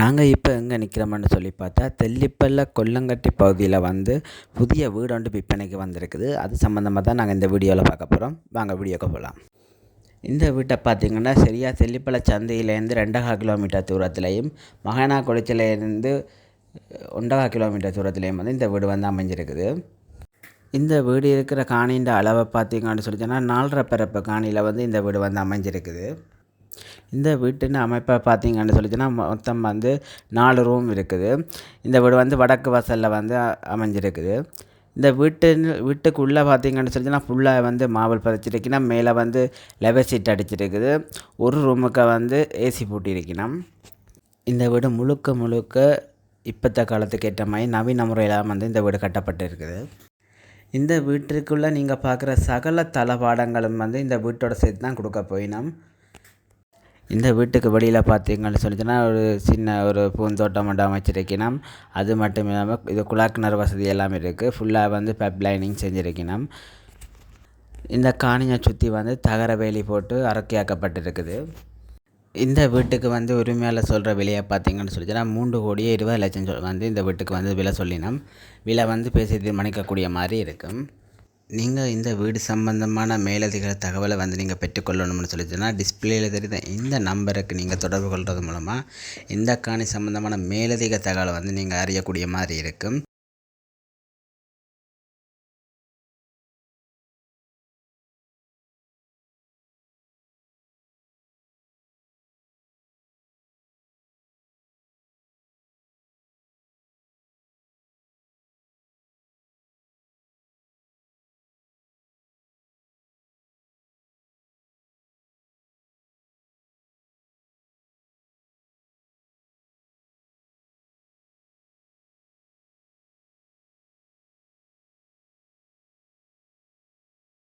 நாங்கள் இப்போ எங்கே நிற்கிறோம்னு சொல்லி பார்த்தா தெல்லிப்பல்ல கொல்லங்கட்டி பகுதியில் வந்து புதிய வீடு ஒன்று விற்பனைக்கு வந்திருக்குது. அது சம்மந்தமாக தான் நாங்கள் இந்த வீடியோவில் பார்க்க போகிறோம் வாங்க வீடியோக்கு போகலாம் இந்த வீட்டை பார்த்தீங்கன்னா சரியாக தெல்லிப்பள சந்தையிலேருந்து ரெண்டகா கிலோமீட்டர் தூரத்துலேயும் மகனா குளத்திலேருந்து ஒன்றகா கிலோமீட்டர் தூரத்துலேயும் வந்து இந்த வீடு வந்து அமைஞ்சிருக்குது. இந்த வீடு இருக்கிற காணின்ற அளவை பார்த்திங்கன்னு சொல்லி சொன்னால் நாலரை பிறப்பு காணியில் வந்து இந்த வீடு வந்து அமைஞ்சிருக்குது. இந்த வீட்டின் அமைப்பை பார்த்தீங்கன்னு சொல்லிச்சுன்னா மொத்தம் வந்து நாலு ரூம் இருக்குது. இந்த வீடு வந்து வடக்கு வாசலில் வந்து அமைஞ்சிருக்குது. இந்த வீட்டு வீட்டுக்குள்ளே பார்த்தீங்கன்னு சொல்லிச்சுன்னா ஃபுல்லாக வந்து மாவல் பதிச்சிருக்கினா மேலே வந்து லெவர் சீட் அடிச்சிருக்குது. ஒரு ரூமுக்கு வந்து ஏசி பூட்டியிருக்கணும். இந்த வீடு முழுக்க முழுக்க இப்பத்த காலத்துக்கு ஏற்ற மாதிரி நவீன முறையில் வந்து இந்த வீடு கட்டப்பட்டிருக்குது. இந்த வீட்டிற்குள்ளே நீங்கள் பார்க்குற சகல தளபாடங்களும் வந்து இந்த வீட்டோட சேர்த்து தான் கொடுக்க போயினோம். இந்த வீட்டுக்கு வெளியில் பார்த்தீங்கன்னு சொல்லிச்சுன்னா ஒரு சின்ன ஒரு பூந்தோட்டம் மட்டும் அமைச்சிருக்கணும். அது மட்டும் இல்லாமல் இது குழாக்கிணறு வசதி எல்லாம் இருக்குது ஃபுல்லாக வந்து பைப் லைனிங் செஞ்சுருக்கணும். இந்த காணியை சுற்றி வந்து தகர வேலி போட்டு அரக்கையாக்கப்பட்டிருக்குது இந்த வீட்டுக்கு வந்து உரிமையாளர் சொல்கிற விலையை பார்த்தீங்கன்னு சொல்லிச்சுன்னா மூன்று கோடியே இருபது லட்சம் வந்து இந்த வீட்டுக்கு வந்து விலை சொல்லினோம். விலை வந்து பேசி தீர்மானிக்கக்கூடிய மாதிரி இருக்கும். நீங்கள் இந்த வீடு சம்பந்தமான மேலதிக தகவலை வந்து நீங்கள் பெற்றுக்கொள்ளணும்னு சொல்லி சொன்னால் டிஸ்பிளேயில் தெரியுத. இந்த நம்பருக்கு நீங்கள் தொடர்பு கொள்வது மூலமாக இந்த காணி சம்பந்தமான மேலதிக தகவலை வந்து நீங்கள் அறியக்கூடிய மாதிரி இருக்கும்.